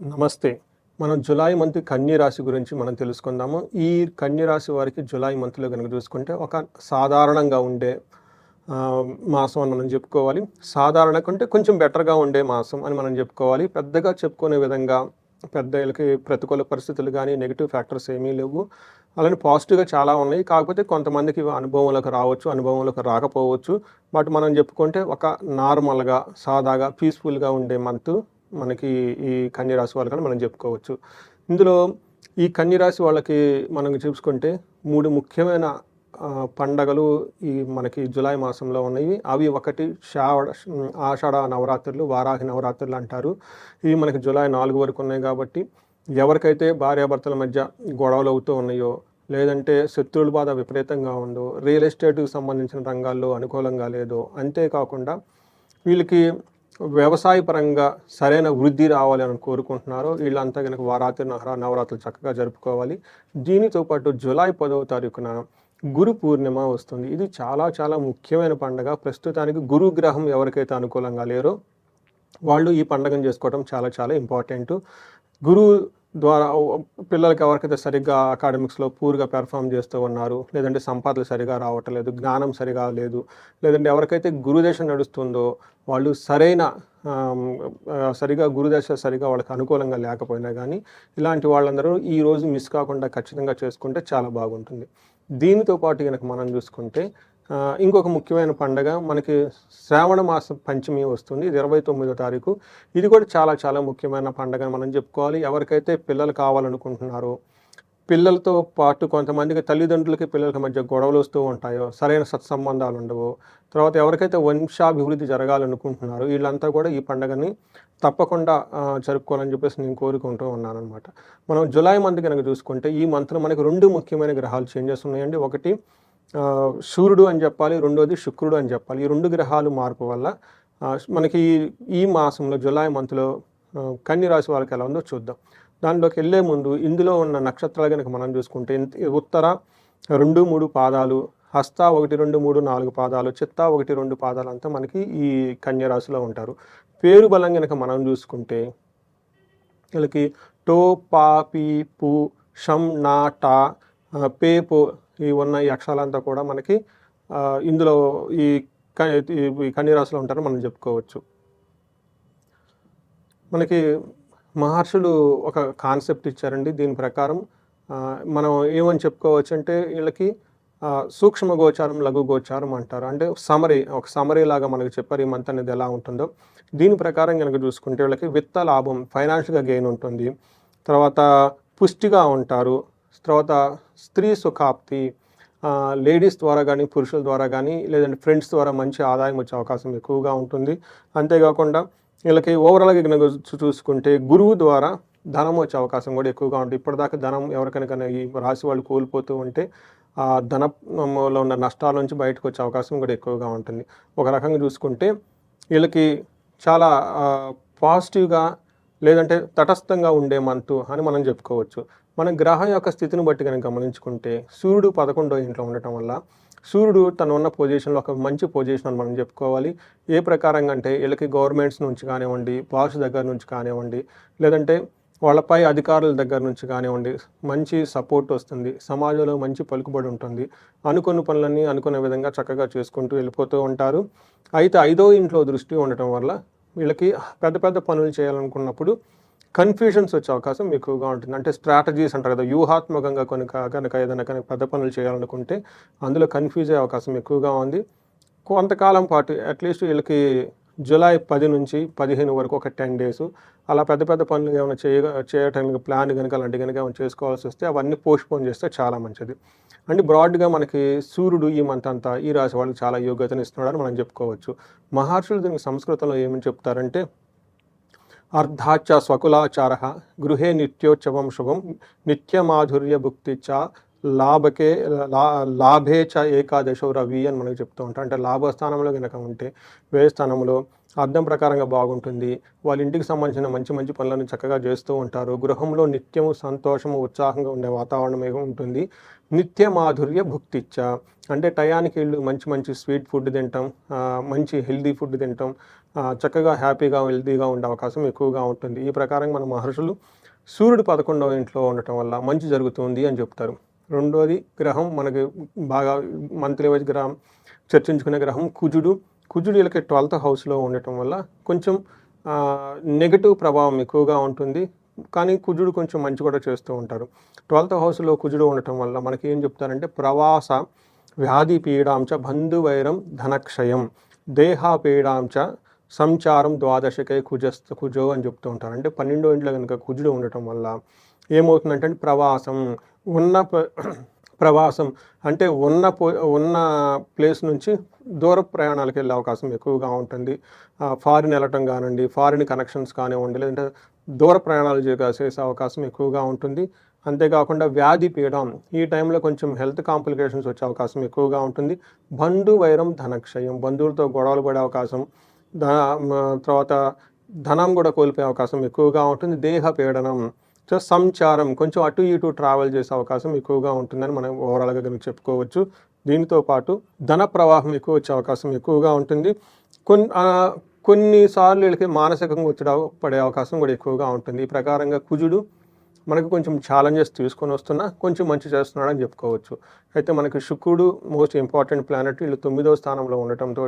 నమస్తే. మనం July month కన్య రాశి గురించి మనం తెలుసుకుందాము. ఈ కన్య రాశి వారికి జులై మంత్లో కనుక చూసుకుంటే ఒక సాధారణంగా ఉండే మాసం అని మనం చెప్పుకోవాలి. సాధారణ కంటే కొంచెం బెటర్గా ఉండే మాసం అని మనం చెప్పుకోవాలి. పెద్దగా చెప్పుకునే విధంగా పెద్దలకి ప్రతికూల పరిస్థితులు కానీ నెగిటివ్ ఫ్యాక్టర్స్ ఏమీ లేవు. అలానే పాజిటివ్గా చాలా ఉన్నాయి. కాకపోతే కొంతమందికి అనుభవంలోకి రావచ్చు అనుభవంలోకి రాకపోవచ్చు. బట్ మనం చెప్పుకుంటే ఒక నార్మల్గా సాదాగా పీస్ఫుల్గా ఉండే మంత్ మనకి ఈ కన్యరాశి వాళ్ళకని మనం చెప్పుకోవచ్చు. ఇందులో ఈ కన్యరాశి వాళ్ళకి మనం చూసుకుంటే మూడు ముఖ్యమైన పండగలు ఈ మనకి జూలై మాసంలో ఉన్నాయి అవి ఒకటి షావడ ఆషాఢ నవరాత్రులు వారాహి నవరాత్రులు అంటారు. ఇవి మనకి జూలై నాలుగు వరకు ఉన్నాయి కాబట్టి ఎవరికైతే భార్యాభర్తల మధ్య గొడవలు అవుతూ ఉన్నాయో లేదంటే శత్రువుల బాధ విపరీతంగా ఉందో రియల్ ఎస్టేట్కి సంబంధించిన రంగాల్లో అనుకూలంగా లేదో అంతేకాకుండా వీళ్ళకి వ్యవసాయ పరంగా సరైన వృద్ధి రావాలి అని కోరుకుంటున్నారో. వీళ్ళంతా కనుక వారాత్రి నవరాత్రులు చక్కగా జరుపుకోవాలి. దీనితో పాటు జూలై పదవ తారీఖున గురు పూర్ణిమ వస్తుంది. ఇది చాలా చాలా ముఖ్యమైన పండగ. ప్రస్తుతానికి గురు గ్రహం ఎవరికైతే అనుకూలంగా లేరో వాళ్ళు ఈ పండుగను చేసుకోవడం చాలా చాలా ఇంపార్టెంట్. గురువు ద్వారా పిల్లలకి ఎవరికైతే సరిగ్గా అకాడమిక్స్లో పూర్గా పెర్ఫామ్ చేస్తూ ఉన్నారు లేదంటే సంపాదన సరిగా రావటం లేదు జ్ఞానం సరిగా లేదు లేదంటే ఎవరికైతే గురుదేశం నడుస్తుందో వాళ్ళు సరైన సరిగా గురుదశ సరిగా వాళ్ళకి అనుకూలంగా లేకపోయినా కానీ ఇలాంటి వాళ్ళందరూ ఈ రోజు మిస్ కాకుండా ఖచ్చితంగా చేసుకుంటే చాలా బాగుంటుంది. దీనితో పాటు కనుక మనం చూసుకుంటే ఇంకొక ముఖ్యమైన పండగ మనకి శ్రావణ మాస పంచమి వస్తుంది ఇది ఇరవై తొమ్మిదో తారీఖు. ఇది కూడా చాలా చాలా ముఖ్యమైన పండగ అని మనం చెప్పుకోవాలి. ఎవరికైతే పిల్లలు కావాలనుకుంటున్నారో పిల్లలతో పాటు కొంతమందికి తల్లిదండ్రులకి పిల్లలకి మధ్య గొడవలు వస్తూ ఉంటాయో సరైన సత్సంబంధాలు ఉండవు తర్వాత ఎవరికైతే వంశాభివృద్ధి జరగాలనుకుంటున్నారో వీళ్ళంతా కూడా ఈ పండుగని తప్పకుండా జరుపుకోవాలని చెప్పేసి నేను కోరుకుంటూ ఉన్నాను అనమాట మనం జులై మంత్ కనుక చూసుకుంటే ఈ మంత్లో మనకి రెండు ముఖ్యమైన గ్రహాలు చేంజెస్ ఉన్నాయండి. ఒకటి సూర్యుడు అని చెప్పాలి రెండోది శుక్రుడు అని చెప్పాలి. ఈ రెండు గ్రహాలు మార్పు వల్ల మనకి ఈ- మాసంలో జులై మంత్లో కన్య రాశి వాళ్ళకి ఎలా ఉందో చూద్దాం. దానిలోకి వెళ్ళే ముందు ఇందులో ఉన్న నక్షత్రాలు కనుక మనం చూసుకుంటే ఉత్తర రెండు మూడు పాదాలు హస్త ఒకటి రెండు మూడు నాలుగు పాదాలు చిత్త ఒకటి రెండు పాదాలు అంతా మనకి ఈ కన్య రాశిలో ఉంటారు. పేరు బలం కనుక మనం చూసుకుంటే వీళ్ళకి టో పా పీ పు షం నా టా పే పో ఈ ఉన్న ఈ అక్షరాలంతా కూడా మనకి ఇందులో ఈ క- ఈ ఉంటారని మనం చెప్పుకోవచ్చు. మనకి మహర్షులు ఒక కాన్సెప్ట్ ఇచ్చారండి దీని ప్రకారం. మనం ఏమని చెప్పుకోవచ్చు అంటే వీళ్ళకి సూక్ష్మ గోచారం లఘు గోచారం అంటారు. అంటే సమరీ ఒక సమరీ లాగా మనకు చెప్పారు ఈ మంత్ అనేది ఎలా ఉంటుందో. దీని ప్రకారం కనుక చూసుకుంటే వీళ్ళకి విత్త లాభం ఫైనాన్షియల్గా గెయిన్ ఉంటుంది. తర్వాత పుష్టిగా ఉంటారు. తర్వాత స్త్రీ సుఖాప్తి లేడీస్ ద్వారా కానీ పురుషుల ద్వారా కానీ లేదంటే ఫ్రెండ్స్ ద్వారా మంచి ఆదాయం వచ్చే అవకాశం ఎక్కువగా ఉంటుంది. అంతేకాకుండా వీళ్ళకి ఓవరాల్గా చూసుకుంటే గురువు ద్వారా ధనం వచ్చే అవకాశం కూడా ఎక్కువగా ఉంటుంది. ఇప్పటిదాకా ధనం ఎవరికైనా ఈ రాశి వాళ్ళు కోల్పోతూ ఉంటే ఆ ధనంలో ఉన్న నష్టాల నుంచి బయటకు వచ్చే అవకాశం కూడా ఎక్కువగా ఉంటుంది. ఒక రకంగా చూసుకుంటే వీళ్ళకి చాలా పాజిటివ్గా లేదంటే తటస్థంగా ఉండే మంతు అని మనం చెప్పుకోవచ్చు. మన గ్రహం యొక్క స్థితిని బట్టి కనుక గమనించుకుంటే సూర్యుడు పదకొండో ఇంట్లో ఉండటం వల్ల సూర్యుడు తను ఉన్న పొజిషన్లో ఒక మంచి పొజిషన్ అని మనం చెప్పుకోవాలి. ఏ ప్రకారంగా అంటే వీళ్ళకి గవర్నమెంట్స్ నుంచి కానివ్వండి బాస్ దగ్గర నుంచి కానివ్వండి లేదంటే వాళ్ళపై అధికారుల దగ్గర నుంచి కానివ్వండి మంచి సపోర్ట్ వస్తుంది సమాజంలో మంచి పలుకుబడి ఉంటుంది. అనుకున్న పనులన్నీ అనుకున్న విధంగా చక్కగా చేసుకుంటూ వెళ్ళిపోతూ ఉంటారు. అయితే ఐదో ఇంట్లో దృష్టి ఉండటం వల్ల వీళ్ళకి పెద్ద పెద్ద పనులు చేయాలనుకున్నప్పుడు కన్ఫ్యూజన్స్ వచ్చే అవకాశం ఎక్కువగా ఉంటుంది. అంటే స్ట్రాటజీస్ అంటారు కదా వ్యూహాత్మకంగా కనుక కనుక ఏదైనా కనుక పెద్ద పనులు చేయాలనుకుంటే అందులో కన్ఫ్యూజ్ అయ్యే అవకాశం ఎక్కువగా ఉంది. కొంతకాలం పాటు అట్లీస్ట్ వీళ్ళకి జూలై పది నుంచి పదిహేను వరకు ఒక టెన్ డేస్ అలా పెద్ద పెద్ద పనులు ఏమైనా చేయ చేయటానికి ప్లాన్ కనుక అలాంటి కనుక ఏమైనా చేసుకోవాల్సి వస్తే అవన్నీ పోస్ట్పోన్ చేస్తే చాలా మంచిది. అంటే బ్రాడ్గా మనకి సూర్యుడు ఈ మంత్ అంతా ఈ రాశి వాళ్ళకి చాలా యోగ్యతను ఇస్తున్నాడని మనం చెప్పుకోవచ్చు. మహర్షులు దీనికి సంస్కృతంలో ఏమని చెప్తారంటే అర్ధాచ స్వకులాచార గృహే నిత్యోత్సవం శుభం నిత్యమాధుర్య భుక్తి చ లాభకే లా లాభే చ ఏకాదశో రవి అని మనకు చెప్తూ ఉంటాం. అంటే లాభస్థానంలో కనుక ఉంటే వ్యయస్థానంలో అర్థం ప్రకారంగా బాగుంటుంది. వాళ్ళ ఇంటికి సంబంధించిన మంచి మంచి పనులను చక్కగా చేస్తూ ఉంటారు. గృహంలో నిత్యము సంతోషము ఉత్సాహంగా ఉండే వాతావరణం ఉంటుంది. నిత్య మాధుర్య భుక్తిచ్చ. అంటే టయానికి వీళ్ళు మంచి మంచి స్వీట్ ఫుడ్ తింటాం మంచి హెల్దీ ఫుడ్ తింటాం చక్కగా హ్యాపీగా హెల్తీగా ఉండే అవకాశం ఎక్కువగా ఉంటుంది. ఈ ప్రకారం మన మహర్షులు సూర్యుడు పదకొండవ ఇంట్లో ఉండటం వల్ల మంచి జరుగుతుంది అని చెప్తారు. రెండోది గ్రహం మనకి బాగా మంత్లీ వైజ్ గ్రహం చర్చించుకునే గ్రహం కుజుడు. కుజుడు వీళ్ళకి ట్వెల్త్ హౌస్లో ఉండటం వల్ల కొంచెం నెగటివ్ ప్రభావం ఎక్కువగా ఉంటుంది. కానీ కుజుడు కొంచెం మంచి కూడా చేస్తూ ఉంటారు. ట్వెల్త్ హౌస్లో కుజుడు ఉండటం వల్ల మనకి ఏం చెప్తారంటే ప్రవాస వ్యాధి పీడాంచ బంధువైరం ధనక్షయం దేహాపీడాంచ సంచారం ద్వాదశకై కుజస్త కుజో అని చెప్తూ ఉంటారు. అంటే పన్నెండో ఇంట్లో కనుక కుజుడు ఉండటం వల్ల ఏమవుతుందంటే ప్రవాసం ఉన్న ప్రవాసం అంటే ఉన్న పో ఉన్న ప్లేస్ నుంచి దూర ప్రయాణాలకు వెళ్ళే అవకాశం ఎక్కువగా ఉంటుంది. ఫారిన్ వెళ్ళటం కానివ్వండి ఫారిన్ కనెక్షన్స్ కానివ్వండి లేదంటే దూర ప్రయాణాలు చేసే అవకాశం ఎక్కువగా ఉంటుంది. అంతేకాకుండా వ్యాధి పీడం ఈ టైంలో కొంచెం హెల్త్ కాంప్లికేషన్స్ వచ్చే అవకాశం ఎక్కువగా ఉంటుంది. బంధు వైరం ధనక్షయం బంధువులతో గొడవలు పడే అవకాశం ధ తర్వాత ధనం కూడా కోల్పోయే అవకాశం ఎక్కువగా ఉంటుంది. దేహ పీడనం సో సంచారం కొంచెం అటు ఇటు ట్రావెల్ చేసే అవకాశం ఎక్కువగా ఉంటుందని మనం ఓవరాల్గా కనుక చెప్పుకోవచ్చు. దీనితో పాటు ధన ప్రవాహం ఎక్కువ వచ్చే అవకాశం ఎక్కువగా ఉంటుంది. కొన్ని కొన్నిసార్లు వీళ్ళకి మానసికంగా ఒత్తిడి పడే అవకాశం కూడా ఎక్కువగా ఉంటుంది. ఈ ప్రకారంగా కుజుడు మనకు కొంచెం ఛాలెంజెస్ తీసుకొని వస్తున్నా కొంచెం మంచి చేస్తున్నాడు అని చెప్పుకోవచ్చు. అయితే మనకి శుక్రుడు మోస్ట్ ఇంపార్టెంట్ ప్లానెట్ వీళ్ళు తొమ్మిదో స్థానంలో ఉండటంతో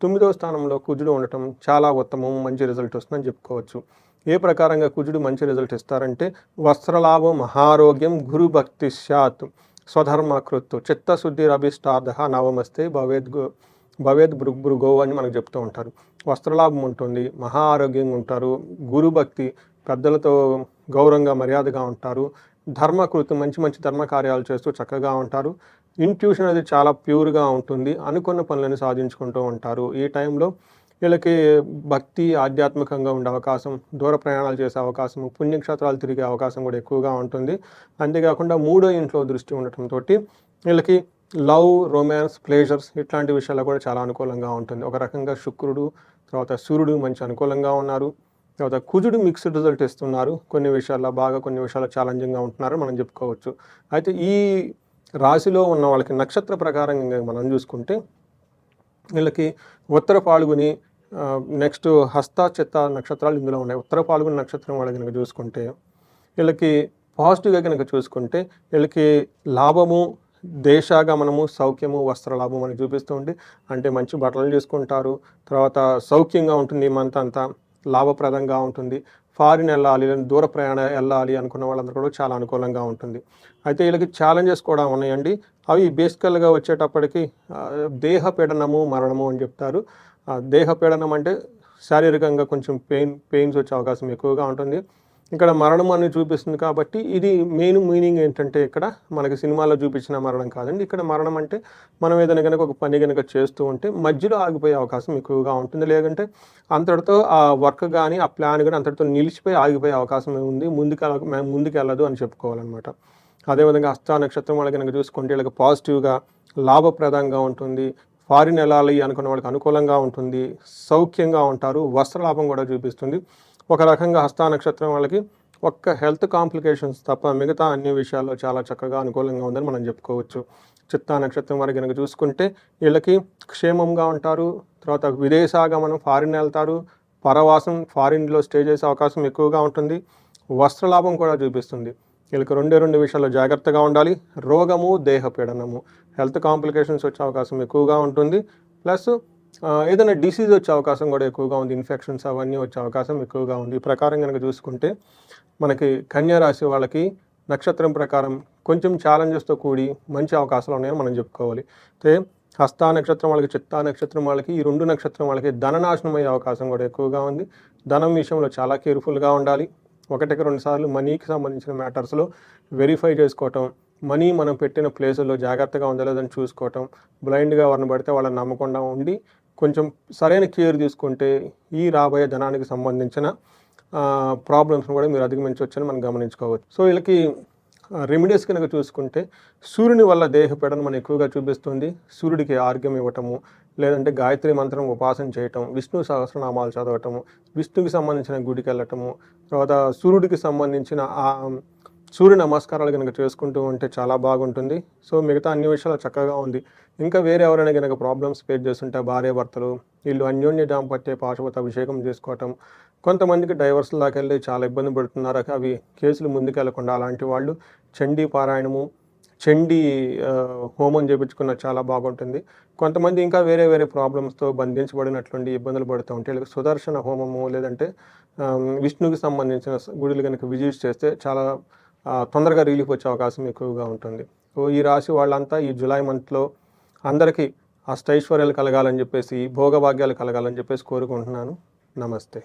తొమ్మిదవ స్థానంలో కుజుడు ఉండటం చాలా ఉత్తమం మంచి రిజల్ట్ వస్తుందని చెప్పుకోవచ్చు. ఏ ప్రకారంగా కుజుడు మంచి రిజల్ట్ ఇస్తారంటే వస్త్రలాభం మహారోగ్యం గురుభక్తి భక్తి స్యాత్ చిత్తశుద్ధి రభిష్టార్థ నవమస్తే భవేద్ గు- భవేద్ భృగ్ భృగో అని మనకు చెప్తూ ఉంటారు. వస్త్రలాభం ఉంటుంది మహా ఆరోగ్యంగా ఉంటారు గురుభక్తి పెద్దలతో గౌరవంగా మర్యాదగా ఉంటారు ధర్మకృతి మంచి మంచి ధర్మ కార్యాలు చేస్తూ చక్కగా ఉంటారు. ఇంట్యూషన్ అనేది చాలా ప్యూర్గా ఉంటుంది అనుకున్న పనులను సాధించుకుంటూ ఉంటారు. ఈ టైంలో వీళ్ళకి భక్తి ఆధ్యాత్మికంగా ఉండే అవకాశం దూర ప్రయాణాలు చేసే అవకాశం పుణ్యక్షేత్రాలు తిరిగే అవకాశం కూడా ఎక్కువగా ఉంటుంది. అంతేకాకుండా మూడో ఇంట్లో దృష్టి ఉండటంతో వీళ్ళకి లవ్ రొమాన్స్ ప్లేజర్స్ ఇట్లాంటి విషయాలు కూడా చాలా అనుకూలంగా ఉంటుంది. ఒక రకంగా శుక్రుడు తర్వాత సూర్యుడు మంచి అనుకూలంగా ఉన్నారు. తర్వాత కుజుడు మిక్స్డ్ రిజల్ట్ ఇస్తున్నారు. కొన్ని విషయాల్లో బాగా కొన్ని విషయాల్లో ఛాలెంజింగ్గా ఉంటున్నారు మనం చెప్పుకోవచ్చు. అయితే ఈ రాశిలో ఉన్న వాళ్ళకి నక్షత్ర ప్రకారంగా మనం చూసుకుంటే వీళ్ళకి ఉత్తర పాల్గొని నెక్స్ట్ హస్త చిత్త నక్షత్రాలు ఇందులో ఉన్నాయి. ఉత్తర పాల్గొన నక్షత్రం వాళ్ళు కనుక చూసుకుంటే వీళ్ళకి పాజిటివ్గా కనుక చూసుకుంటే వీళ్ళకి లాభము దేశాగమనము సౌఖ్యము వస్త్రలాభం అని చూపిస్తూ ఉండి అంటే మంచి బట్టలు చేసుకుంటారు తర్వాత సౌఖ్యంగా ఉంటుంది మంత్ అంతా లాభప్రదంగా ఉంటుంది. ఫారిన్ వెళ్ళాలి దూర ప్రయాణం వెళ్ళాలి అనుకున్న వాళ్ళందరూ కూడా చాలా అనుకూలంగా ఉంటుంది. అయితే వీళ్ళకి ఛాలెంజెస్ కూడా ఉన్నాయండి. అవి బేసికల్గా వచ్చేటప్పటికి దేహపీడనము దేహ పీడనము మరణము అని చెప్తారు. దేహపీడనం దేహ పీడనం అంటే శారీరకంగా కొంచెం పెయిన్ పెయిన్స్ వచ్చే అవకాశం ఎక్కువగా ఉంటుంది. ఇక్కడ మరణం అని చూపిస్తుంది కాబట్టి ఇది మెయిన్ మీనింగ్ ఏంటంటే ఇక్కడ మనకి సినిమాలో చూపించిన మరణం కాదండి. ఇక్కడ మరణం అంటే మనం ఏదైనా కనుక ఒక పని కనుక చేస్తూ ఉంటే మధ్యలో ఆగిపోయే అవకాశం ఎక్కువగా ఉంటుంది. లేదంటే అంతటితో ఆ వర్క్ కానీ ఆ ప్లాన్ కానీ అంతటితో నిలిచిపోయి ఆగిపోయే అవకాశం ఉంది. ముందుకు ముందుకు వెళ్ళదు అని చెప్పుకోవాలన్నమాట. అదేవిధంగా హస్త నక్షత్రం వాళ్ళకి కనుక చూసుకుంటే వీళ్ళకి పాజిటివ్గా లాభప్రదంగా ఉంటుంది. ఫారిన్ వెళ్ళాలి అనుకున్న వాళ్ళకి అనుకూలంగా ఉంటుంది. సౌఖ్యంగా ఉంటారు. వస్త్రలాభం కూడా చూపిస్తుంది. ఒక రకంగా హస్త నక్షత్రం వాళ్ళకి ఒక్క హెల్త్ కాంప్లికేషన్స్ తప్ప మిగతా అన్ని విషయాల్లో చాలా చక్కగా అనుకూలంగా ఉందని మనం చెప్పుకోవచ్చు. చిత్తా నక్షత్రం వారికి కనుక చూసుకుంటే వీళ్ళకి క్షేమంగా ఉంటారు. తర్వాత విదేశాగమనం ఫారిన్ వెళ్తారు. పరవాసం ఫారిన్లో స్టే చేసే అవకాశం ఎక్కువగా ఉంటుంది. వస్త్రలాభం కూడా చూపిస్తుంది. వీళ్ళకి రెండే రెండు విషయాల్లో జాగ్రత్తగా ఉండాలి. రోగము దేహపీడనము హెల్త్ కాంప్లికేషన్స్ వచ్చే అవకాశం ఎక్కువగా ఉంటుంది. ప్లస్ ఏదైనా డిసీజ్ వచ్చే అవకాశం కూడా ఎక్కువగా ఉంది. ఇన్ఫెక్షన్స్ అవన్నీ వచ్చే అవకాశం ఎక్కువగా ఉంది. ఈ ప్రకారం కనుక చూసుకుంటే మనకి కన్యారాశి వాళ్ళకి నక్షత్రం ప్రకారం కొంచెం ఛాలెంజెస్తో కూడి మంచి అవకాశాలు ఉన్నాయని మనం చెప్పుకోవాలి. అయితే హస్త నక్షత్రం వాళ్ళకి చిత్తా నక్షత్రం వాళ్ళకి ఈ రెండు నక్షత్రం వాళ్ళకి ధననాశనం అయ్యే అవకాశం కూడా ఎక్కువగా ఉంది. ధనం విషయంలో చాలా కేర్ఫుల్గా ఉండాలి. ఒకటికి రెండు సార్లు మనీకి సంబంధించిన మ్యాటర్స్లో వెరిఫై చేసుకోవటం మనీ మనం పెట్టిన ప్లేసుల్లో జాగ్రత్తగా ఉందో లేదని చూసుకోవటం బ్లైండ్గా ఎవరిని పడితే వాళ్ళని నమ్మకుండా ఉండి కొంచెం సరైన కేర్ తీసుకుంటే ఈ రాబోయే ధనానికి సంబంధించిన ప్రాబ్లమ్స్ని కూడా మీరు అధిగమించవచ్చని మనం గమనించుకోవచ్చు. సో వీళ్ళకి రెమెడీస్ కనుక చూసుకుంటే సూర్యుని వల్ల దేహ మనం ఎక్కువగా చూపిస్తుంది. సూర్యుడికి ఆరోగ్యం ఇవ్వటము లేదంటే గాయత్రి మంత్రం ఉపాసన చేయటం విష్ణు సహస్రనామాలు చదవటం విష్ణుకి సంబంధించిన గుడికి వెళ్ళటము తర్వాత సూర్యుడికి సంబంధించిన ఆ సూర్య నమస్కారాలు కనుక చేసుకుంటూ ఉంటే చాలా బాగుంటుంది. సో మిగతా అన్ని విషయాలు చక్కగా ఉంది. ఇంకా వేరే ఎవరైనా కనుక ప్రాబ్లమ్స్ ఫేస్ చేస్తుంటే భార్య భర్తలు వీళ్ళు అన్యోన్య దాంపత్య పాశుపత అభిషేకం చేసుకోవటం కొంతమందికి డైవర్స్ దాకా వెళ్ళి చాలా ఇబ్బంది పడుతున్నారు. అవి కేసులు ముందుకెళ్ళకుండా అలాంటి వాళ్ళు చండీ పారాయణము చండీ హోమం చేయించుకున్న చాలా బాగుంటుంది. కొంతమంది ఇంకా వేరే వేరే ప్రాబ్లమ్స్తో బంధించబడినటువంటి ఇబ్బందులు పడుతూ ఉంటే వీళ్ళకి సుదర్శన హోమము లేదంటే విష్ణుకి సంబంధించిన గుడులు కనుక విజిట్ చేస్తే చాలా తొందరగా రిలీఫ్ వచ్చే అవకాశం ఎక్కువగా ఉంటుంది. సో ఈ రాశి వాళ్ళంతా ఈ జూలై మంత్లో అందరికీ అష్టైశ్వర్యాలు కలగాలని చెప్పేసి భోగభాగ్యాలు కలగాలని చెప్పేసి కోరుకుంటున్నాను. నమస్తే.